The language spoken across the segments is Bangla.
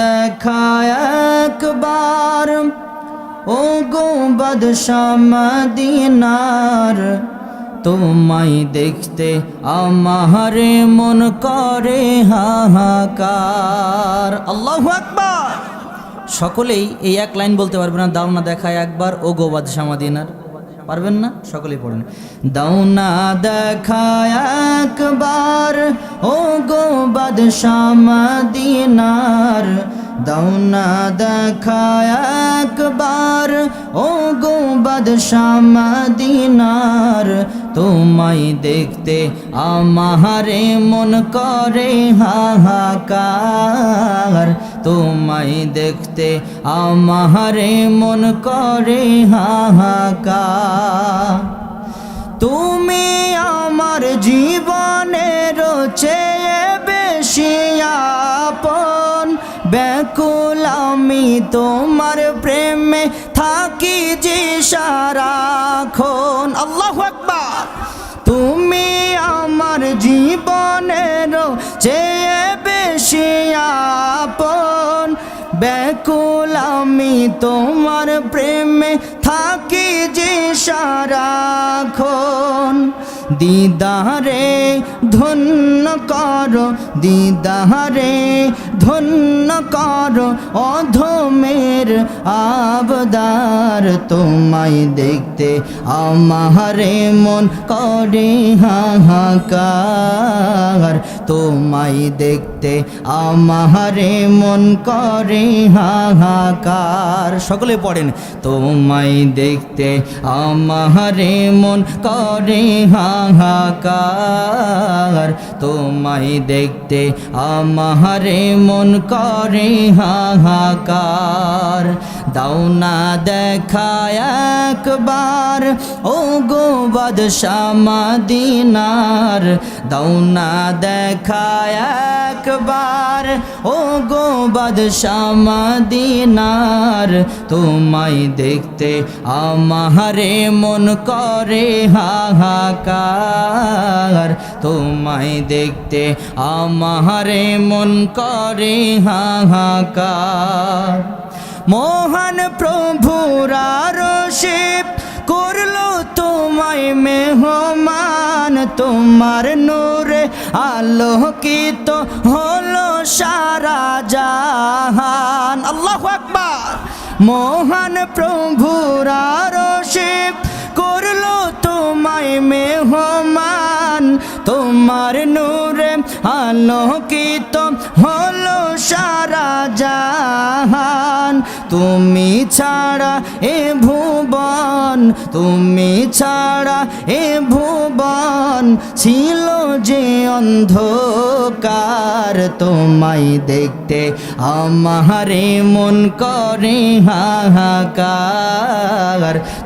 দেখা একবার। ও গো বাদশামদিনার তোমায় দেখতে আমার মন করে হাহাকার। আল্লাহু আকবার। সকলেই এই এক লাইন বলতে পারবে না, দাও না দেখায় একবার ও গো বাদশামদিনার পারবেন না? সকলেই পড়েন। দাও না দেখায় একবার ও গো বাদশামদিনার দাও না দেখায় একবার ও গো বাদশামদিনার তোমায় দেখতে আমারে মন করে হাহাকার। তোমায় দেখতে আমারে মন করে হাহাকার। তুমি আমার জীবনের চেয়ে বেশি আপন। ব্যাকুল আমি তোমার প্রেমে থাকি যে সারাক্ষণ। আল্লাহ আকবার। তুমি আমার জীবনের চেয়ে বেশি আপন। ব্যাকুল আমি তোমার প্রেমে থাকি যে সারাক্ষণ। দিদারে ধন্য কর দিদারে ধন্য কর অধমের আবদার তোমায় দেখতে আমারে মন করে হাহাকার। তোমায় দেখতে আমারে মন করে হাহাকার। সকলে পড়েন, তোমায় দেখতে আমারে মন করে হাহাকার। তোমায় দেখতে আমারে মন করে হাহাকার। দাও না দেখা একবার ও গো বাদশামাদিনার দাও না দেখা একবার ও গো বাদশামাদিনার তোমায় দেখতে আমারে মন করে হাহাকার। তোমায় দেখতে আমারে মন করে হাহাকার। মহান প্রভুরার শিব করল তোমায় মেহমান, তোমার নূরে আলোকিত হলো সারা জাহান। আল্লাহু আকবার। মহান প্রভুরার শিব করল তোমায় মেহমান, তোমার নূরে আলোকিত হলো তুমি ছাড়া এ ভুবন তুমি ছাড়া এ ভুবন। ছিল যে অন্ধকার, তোমায় দেখতে আমারে মন করে হাহাকার।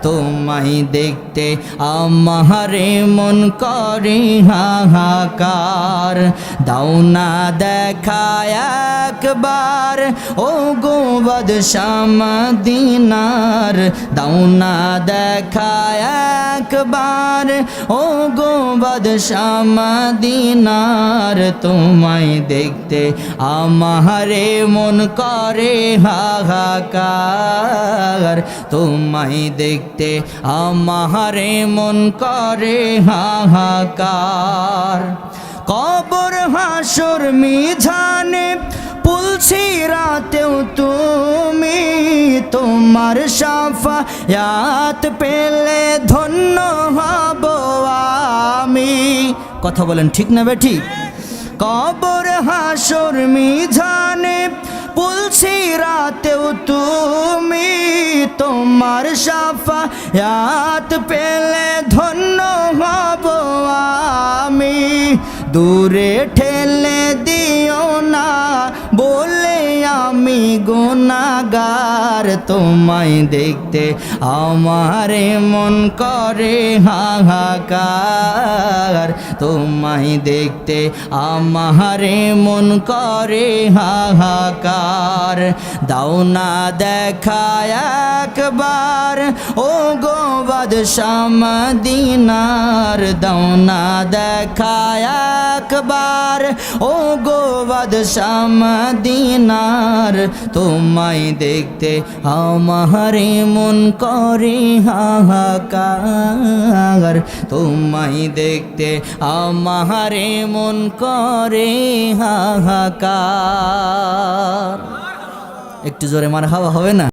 তোমায় দেখতে আমারে মন করে হাহাকার। দাও না দেখা একবার ও গো বাদশামদিনার দাও না দেখা একবার ও গো বাদশামদিনার তোমায় দেখতে আমারে মন করে হাহাকার। তোমায় দেখতে আমারে মন করে হাহাকার। কবর হাসর মিঝানে পুলছি রাতেও তুমি তোমার সাফায়াত পেলে ধন্য হব কথা বলেন, ঠিক না বেঠি? কবর হাসর মিঝানে পুলছি রাতেও তুমি তোমার সাফা সাফায়াত পেলে ধন্য হব আমি। দূরে ঠেলে দিও না বলে আমি গুনাগার তোমায় দেখতে আমারে মন করে হাহাকার। তোমায় দেখতে আমারে মন করে হাহাকার। দাও না দেখা একবার, ও গো বাদশামদিনার দাও না দেখা একবার ও গো বাদশামদিনার তোমায় দেখতে আমারে মন করে হাহাকার। তোমায় দেখতে আমারে মন করে হাহাকার। একটু জোরে মার হাওয়া হবে না?